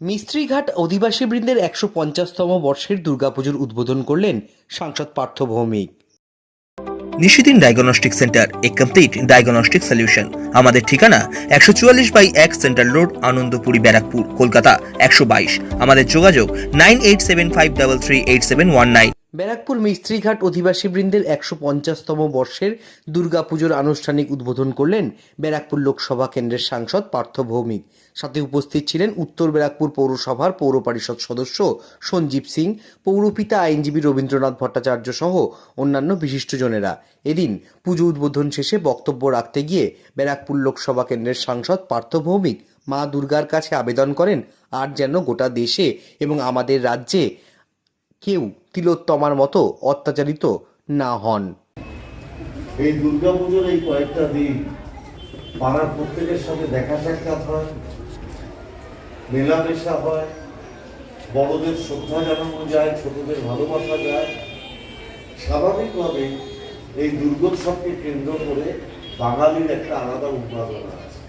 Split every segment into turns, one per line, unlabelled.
মিস্ত্রিঘাট অধিবাসী বৃন্দের একশো পঞ্চাশতম বর্ষের দুর্গাপুজোর উদ্বোধন করলেন সাংসদ Partha Bhowmik.
Nishidin diagnostic centre, a complete diagnostic solution আমাদের ঠিকানা একশো চুয়াল্লিশ বাই এক সেন্ট্রাল রোড, আনন্দপুরি, ব্যারাকপুর, কলকাতা একশো বাইশ। আমাদের যোগাযোগ nine eight seven five double three eight seven one nine.
Barrackpore Mistrighat অধিবাসী বৃন্দের একশো পঞ্চাশতম বর্ষের দুর্গাপুজোর আনুষ্ঠানিক উদ্বোধন করলেন ব্যারাকপুর লোকসভা কেন্দ্রের সাংসদ পার্থ ভৌমিক। সাথে উপস্থিত ছিলেন উত্তর ব্যারাকপুর পৌরসভার পৌর পরিষদ সদস্য সঞ্জীব সিং, পৌরপিতা আইনজীবী রবীন্দ্রনাথ ভট্টাচার্য সহ অন্যান্য বিশিষ্টজনেরা। এদিন পুজো উদ্বোধন শেষে বক্তব্য রাখতে গিয়ে ব্যারাকপুর লোকসভা কেন্দ্রের সাংসদ পার্থ ভৌমিক মা দুর্গার কাছে আবেদন করেন, আর যেন গোটা দেশে এবং আমাদের রাজ্যে কেউ তিলোত্তমার মতো অত্যাচারিত না হন।
এই দুর্গাপুজোর এই কয়েকটা দিন পাড়ার প্রত্যেকের সাথে দেখা সাক্ষাৎ হয়, মেলামেশা হয়, বড়দের শ্রদ্ধা জানানো যায়, ছোটদের ভালোবাসা যায়। স্বাভাবিকভাবে এই দুর্গোৎসবকে কেন্দ্র করে বাঙালির একটা আলাদা উন্মাদনা আছে।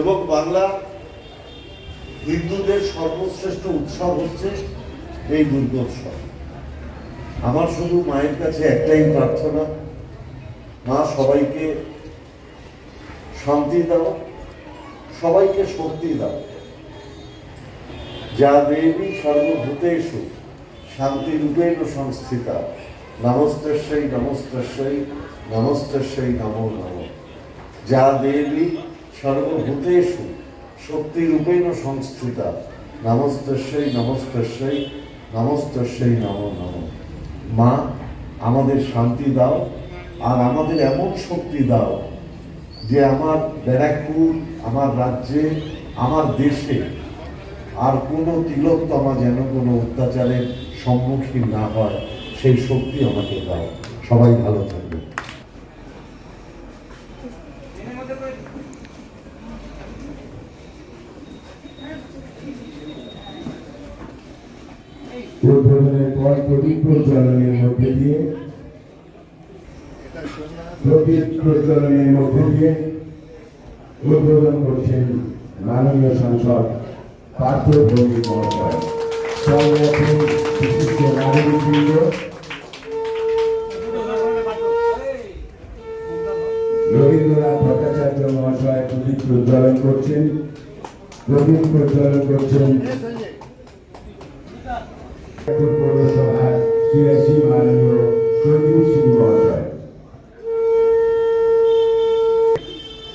এবং বাংলা হিন্দুদের সর্বশ্রেষ্ঠ উৎসব হচ্ছে এই দুর্গোৎসব। আমার শুধু মায়ের কাছে একটাই প্রার্থনা, মা সবাইকে শান্তি দাও, সবাইকে শক্তি দাও। যা দেবী সর্বভূতেষু, শান্তি রূপেণ সংস্থিতা। নমস্তস্যই নমস্তস্যই নমস্তস্যই নমো, নম। যা দেবী সর্বভূতেষু, শক্তি রূপেণ সংস্থিতা। নমস্তস্যই নমস্তস্যই সেই নমো, নম। মা, আমাদের শান্তি দাও, আর আমাদের এমন শক্তি দাও যে আমার ব্যারাকপুর, আমার রাজ্যে, আমার দেশে আর কোনো তিলোত্তমা যেন কোনো অত্যাচারের সম্মুখীন না হয়, সেই শক্তি আমাকে দাও। সবাই ভালো থাকবে।
উদ্বোধনের পর প্রদীপ প্রজ্বলনের মধ্যে দিয়ে প্রদীপ প্রজ্বলনের মধ্যে দিয়ে উদ্বোধন করছেন মাননীয় সাংসদ পার্থ ভৌমিক মহাশয়। রবীন্দ্রনাথ প্রদীপ করছেন পৌরসভার সিএসি মাননীয় সঞ্জীব সিং মহাশয়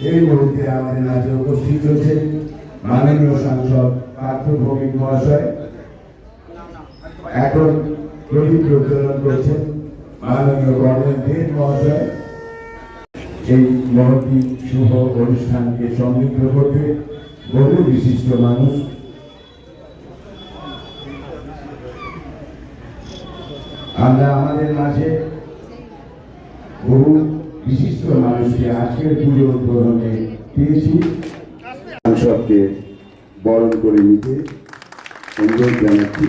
এই মুহূর্তে আমাদের মাঝে উপস্থিত হচ্ছেন মাননীয় সাংসদ পার্থ ভৌমিক মহাশয় এখন প্রদীপ প্রজ্বলন করছেন মাননীয় গণেশ দেব মহাশয় এই মহতি শুভ অনুষ্ঠানকে সমৃদ্ধ করতে বহু বিশিষ্ট মানুষ আমরা আমাদের মাঝে বহু বিশিষ্ট মানুষকে আজকের পুজো উদ্বোধনে পেয়েছি। সাংসদকে বরণ করে নিতে অনুরোধ জানাচ্ছি।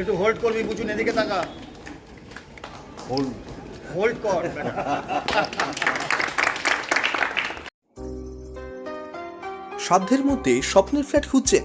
একটু হোল্ড করবি বুঝুন এদিকে তাকা। হোল্ড হোল্ড কর।
সাধ্যের মধ্যে স্বপ্নের ফ্ল্যাট খুঁজছেন